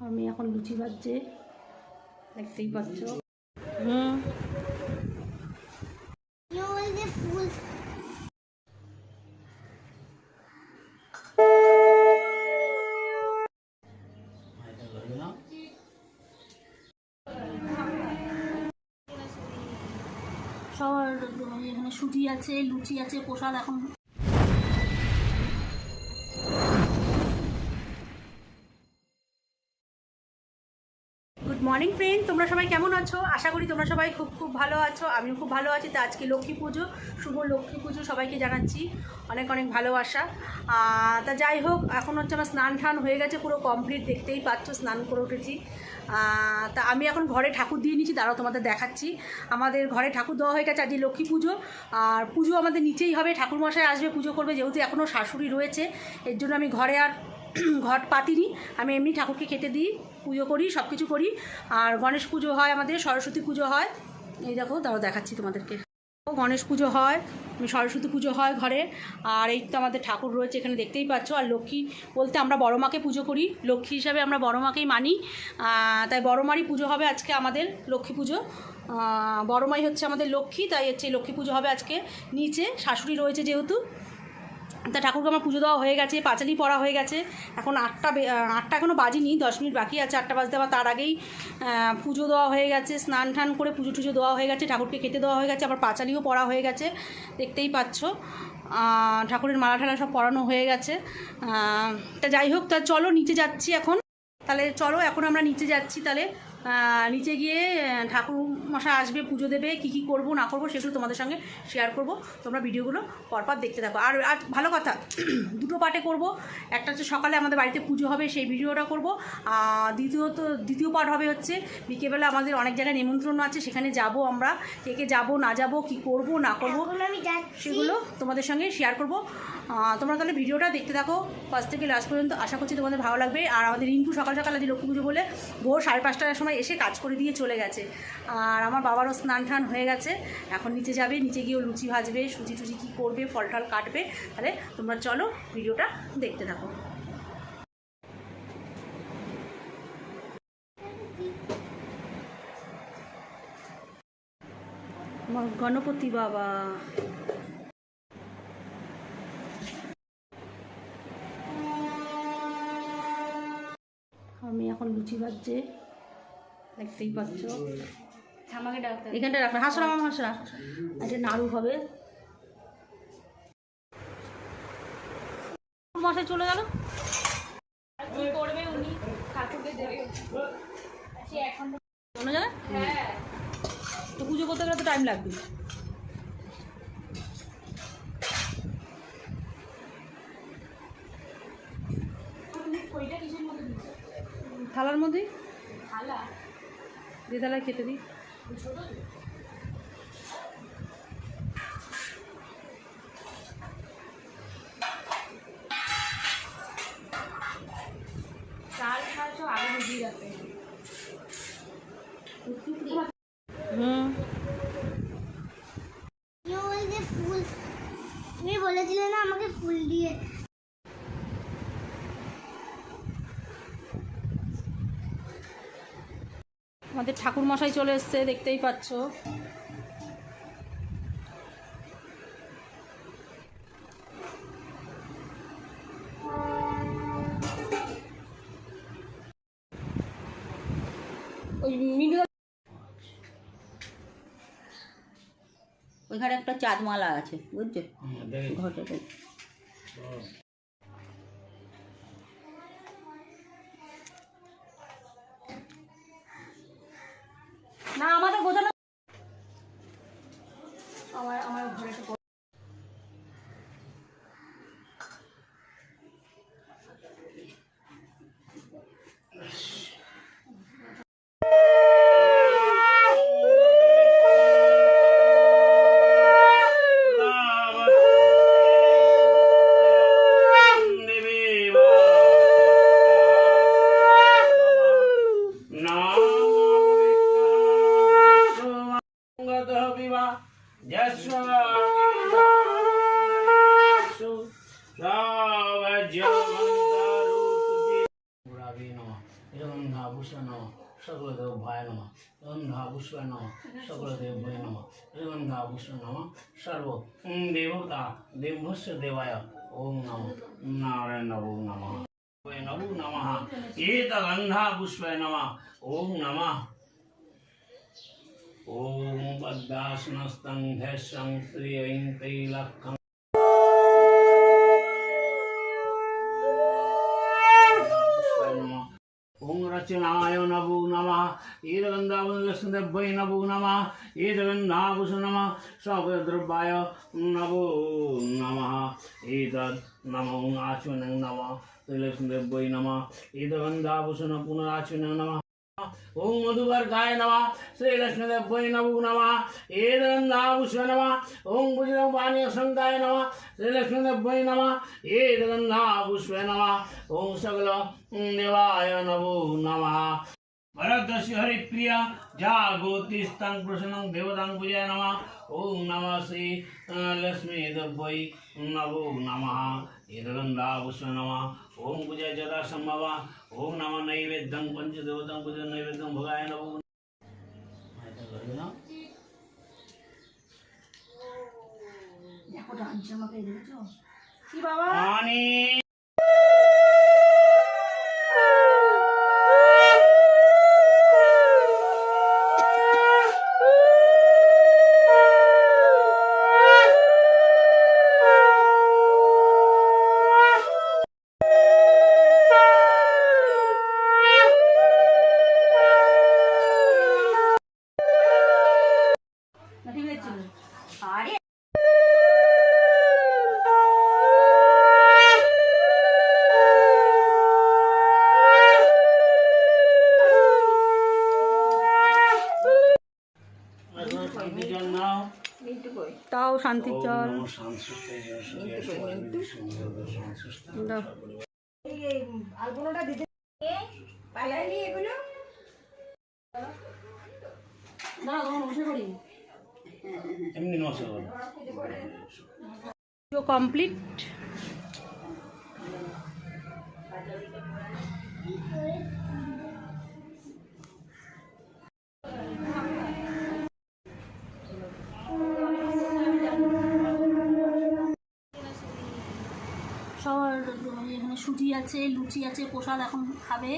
আমি এখন লুচি ভাজছে দেখতেই পাচ্ছ। হুম। সবার এখানে সুটি আছে লুচি আছে প্রসাদ এখন মর্নিং ফ্রেন্ড তোমরা সবাই কেমন আছো? আশা করি তোমরা সবাই খুব খুব ভালো আছো। আমিও খুব ভালো আছি। তা আজকে লক্ষ্মী পুজো, শুভ লক্ষ্মী পুজো সবাইকে জানাচ্ছি। অনেক অনেক ভালোবাসা। তা যাই হোক, এখন হচ্ছে আমার স্নান টান হয়ে গেছে, পুরো কমপ্লিট দেখতেই পাচ্ছ, স্নান করে উঠেছি। তা আমি এখন ঘরে ঠাকুর দিয়ে নিচ্ছি, দাঁড়াও তোমাদের দেখাচ্ছি। আমাদের ঘরে ঠাকুর দেওয়া হয়ে গেছে আজকে লক্ষ্মী পুজো। আর পুজো আমাদের নিচেই হবে, ঠাকুরমশাই আসবে পুজো করবে, যেহেতু এখনও শাশুড়ি রয়েছে, এর জন্য আমি ঘরে আর ঘট পাতিনি। আমি এমনি ঠাকুরকে খেতে দিই, পুজো করি সব কিছু করি। আর গণেশ পুজো হয় আমাদের, সরস্বতী পুজো হয়। এই দেখো দাঁড়াও দেখাচ্ছি তোমাদেরকে। গণেশ পুজো হয় সরস্বতী পুজো হয় ঘরে। আর এই তো আমাদের ঠাকুর রয়েছে, এখানে দেখতেই পাচ্ছ। আর লক্ষ্মী বলতে আমরা বড় মাকে পুজো করি। লক্ষ্মী হিসাবে আমরা বড় মাকেই মানি। তাই বড় মারই পুজো হবে আজকে আমাদের লক্ষ্মী পুজো। বড় মাই হচ্ছে আমাদের লক্ষ্মী, তাই হচ্ছে লক্ষ্মী পুজো হবে আজকে। নিচে শাশুড়ি রয়েছে যেহেতু। তা ঠাকুরকে আমার পুজো দেওয়া হয়ে গেছে, পাঁচালি পড়া হয়ে গেছে। এখন আটটা আটটা এখনও বাজিনি, দশ মিনিট বাকি আছে, আটটা বাজতে আবার তার আগেই পুজো দেওয়া হয়ে গেছে, স্নান টান করে পুজো টুজো দেওয়া হয়ে গেছে, ঠাকুরকে খেতে দেওয়া হয়ে গেছে, আবার পাঁচালিও পড়া হয়ে গেছে, দেখতেই পাচ্ছ। ঠাকুরের মালা ঠালা সব পরানো হয়ে গেছে। তা যাই হোক, তা চলো, নিচে যাচ্ছি এখন। তাহলে চলো, এখন আমরা নিচে যাচ্ছি, তাহলে নিচে গিয়ে ঠাকুর মশা আসবে পুজো দেবে কী কী করব না করব সেগুলো তোমাদের সঙ্গে শেয়ার করব। তোমরা ভিডিওগুলো পরপর দেখতে থাকো। আর আর ভালো কথা দুটো পার্টে করব। একটা হচ্ছে সকালে আমাদের বাড়িতে পুজো হবে সেই ভিডিওটা করব। আর দ্বিতীয়ত দ্বিতীয় পার্ট হবে হচ্ছে বিকেলবেলা আমাদের অনেক জায়গায় নিমন্ত্রণ আছে সেখানে যাব আমরা। কে কে যাব না যাব কি করব না করব সেগুলো তোমাদের সঙ্গে শেয়ার করব। তোমরা তাহলে ভিডিওটা দেখতে থাকো। ফার্স্ট থেকে লাস্ট পর্যন্ত আশা করছি তোমাদের ভালো লাগবে। আর আমাদের রিঙ্কু সকাল সকাল আজ লক্ষ্মী পুজো বলে ভোর সাড়ে পাঁচটার সময় এসে কাজ করে দিয়ে চলে গেছে। আর আমার বাবারও স্নান টান হয়ে গেছে। এখন নিচে যাবে, নিচে গিয়েও লুচি ভাজবে, সুজি টুজি কী করবে, ফল টল কাটবে। তাহলে তোমরা চলো ভিডিওটা দেখতে থাকো। গণপতি বাবা আমি এখন লুচি ভাজছে দেখতেই পাচ্ছ। এখানটা হাসরা মামা হাসরা এটা নাড়ু হবে। মশাই চলে গেল। কি করবে উনি? ঠাকুরকে দেবে। এখন অন্য হ্যাঁ। তো পুজো করতে গেলে তো টাইম লাগবে। থালার মধ্যেই থালা। দিয়ে থালায় খেতে দিই। চাল আগে রাখতে। হুম। যে তুমি বলেছিলে না আমাকে ফুল দিয়ে আমাদের ঠাকুর মশাই চলে এসছে দেখতেই পাচ্ছ। ওইখানে একটা চাঁদমালা আছে বুঝছ ঘটে सर्वदेवभाय नमः। गंधाभूषण नमः। सकलदेवभय नमः। गंधाभूषण नम। सर्व देवता देवस्य देवाय ओम नम। नारायण नमो नमः। नमो नमः। एक गंधाभूषण नमः। ओम नमः। ओम बद्दासनस्तंघ्यं श्रियं சச்சினாய நபு நம ஈரகந்தாபுலசுந்தர்பை நபு நம ஈரகந்தாபுசு நம சபதிருபாய நபு நம ஈதத் நம ஆச்சுவனங் நம திலசுந்தர்பை நம ஈரகந்தாபுசுன புனராச்சுவனங் நம ఓం మధువర్గాయ నమ శ్రీలక్ష్మీదేవ్య నవు నమ ఏదగంధాభూషణ నమ ఓం భుజం వాణ్యసంగాయ నమ శ్రీలక్ష్మీదేవ్య నమ ఏదగంధాభూషణ నమ ఓం సగల నివాయ నవో నమ भरतस्य हरिप्रिय जागोतिस्तं प्रसन्नं देवतां पूजय नमः ओम नमः श्री लक्ष्मीदेव्यै नमो नमः एदगन्धाभूषण नमः ओम पूजय जदा संभव ओम नमः नैवेद्यं पञ्चदेवतां पूजय नैवेद्यं भगाय नमो দেখো ডান্স আমাকে দেখেছো কি বাবা আরে শান্তি তাও শান্তির জল তোমার বসে পড়ি। এমনি। পুজো কমপ্লিট সবার এখানে সুজি আছে লুচি আছে প্রসাদ এখন খাবে